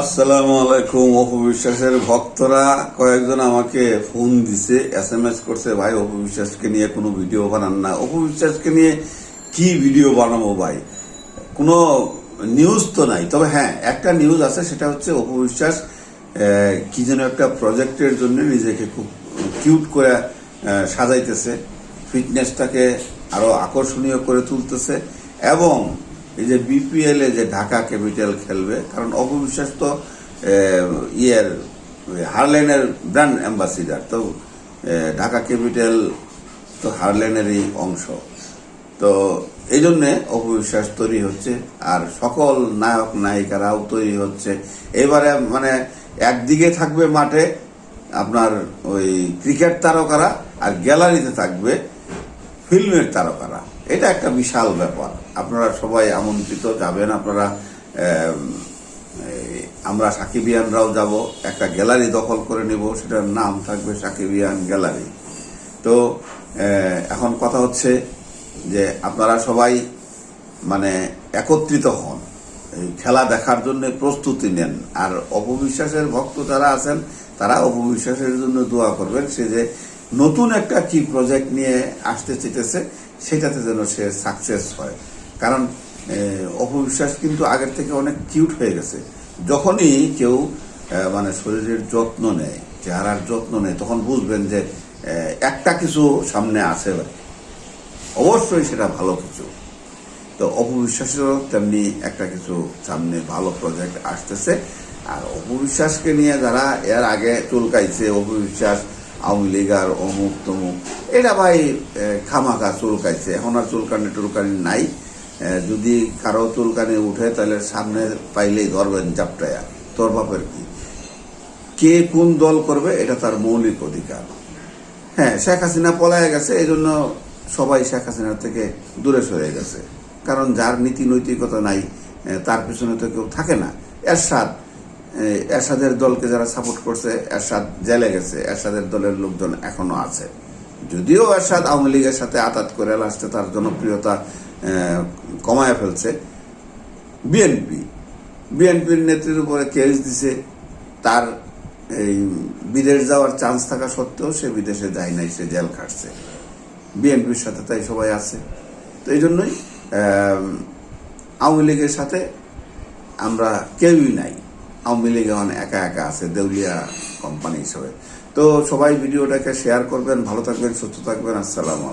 আসসালামু আলাইকুম অপু বিশ্বাসের ভক্তরা। কয়েকজন আমাকে ফোন দিছে এস এম এস করছে, ভাই, অপু বিশ্বাসকে নিয়ে কোনো ভিডিও বানান না। অপু বিশ্বাসকে নিয়ে কি ভিডিও বানাবো ভাই? কোনো নিউজ তো নাই। তবে হ্যাঁ একটা নিউজ আছে, সেটা হচ্ছে অপু বিশ্বাস কি যেন একটা প্রজেক্টের জন্য নিজেকে খুব কিউট করে সাজাইতেছে। ফিটনেসটাকে আরও আকর্ষণীয় করে তুলতেছে। এবং এই যে বিপিএল যে ঢাকা ক্যাপিটাল খেলবে, কারণ অপবিশ্বাস তো ইয়ের হারলেনের ব্র্যান্ড অ্যাম্বাসিডার। তো ঢাকা ক্যাপিটাল তো হারলেনেরই অংশ। তো এই জন্যে অপবিশ্বাস তৈরি হচ্ছে, আর সকল নায়ক, নায়িকারাও তৈরি হচ্ছে। এবারে মানে একদিকে থাকবে মাঠে আপনার ওই ক্রিকেট তারকারা, আর গ্যালারিতে থাকবে ফিল্মের তারকারা। এটা একটা বিশাল ব্যাপার। আপনারা সবাই আমন্ত্রিত যাবেন, আপনারা আমরা সাকিবিয়ানরাও যাব। একটা গ্যালারি দখল করে নেব, সেটার নাম থাকবে সাকিবিয়ান গ্যালারি। তো এখন কথা হচ্ছে যে আপনারা সবাই মানে একত্রিত হন। খেলা দেখার জন্য প্রস্তুতি নেন। আর অপবিশ্বাসের ভক্ত যারা আছেন, তারা অপবিশ্বাসের জন্য দোয়া করবেন। সে যে নতুন একটা কি প্রজেক্ট নিয়ে আসতে চেতেছে সেটাতে যেন সে সাকসেস হয়। কারণ অপবিশ্বাস কিন্তু আগের থেকে অনেক কিউট হয়ে গেছে। যখনই কেউ মানে শরীরের যত্ন নেয়, চেহারার যত্ন নেয়, তখন বুঝবেন যে একটা কিছু সামনে আছে। অবশ্যই সেটা ভালো কিছু। তো অপবিশ্বাসেরও তেমনি একটা কিছু সামনে ভালো প্রজেক্ট আসতেছে। আর অপবিশ্বাসকে নিয়ে যারা এর আগে চুলকাইছে, অপবিশ্বাস আওয়ামী অমুক তমুক। এটা ভাই খামাখা চুলকাইছে। এখন আর চুলকানি টুলকানি নাই। যদি কারও চুলকানি উঠে তাহলে সামনে পাইলেই ধরবেন চাপটায়া তোর বাপের কি? কে কোন দল করবে এটা তার মৌলিক অধিকার। হ্যাঁ শেখ হাসিনা পলায় গেছে এই জন্য সবাই শেখ হাসিনার থেকে দূরে সরে গেছে। কারণ যার নীতি নৈতিকতা নাই তার পিছনে তো কেউ থাকে না। এরশাদ এ, এরশাদের দলকে যারা সাপোর্ট করছে, এরশাদ জেলে গেছে। এরশাদের দলের লোকজন এখনও আছে। যদিও এরশাদ আওয়ামী লীগের সাথে আতাত করে লাস্টে তার জনপ্রিয়তা কমায় ফেলছে। বিএনপি বিএনপির নেত্রীর উপরে কেস দিছে। তার এই বিদেশ যাওয়ার চান্স থাকা সত্ত্বেও সে বিদেশে যায় নাই, সে জেল খাটছে। বিএনপির সাথে তাই সবাই আছে। তো এই জন্যই আওয়ামী লীগের সাথে আমরা কেউই নাই। আওয়ামী লীগ এখন একা একা আছে, দেউলিয়া কোম্পানি হিসেবে। তো সবাই ভিডিওটাকে শেয়ার করবেন, ভালো থাকবেন, সুস্থ থাকবেন, আসসালামু আলাইকুম।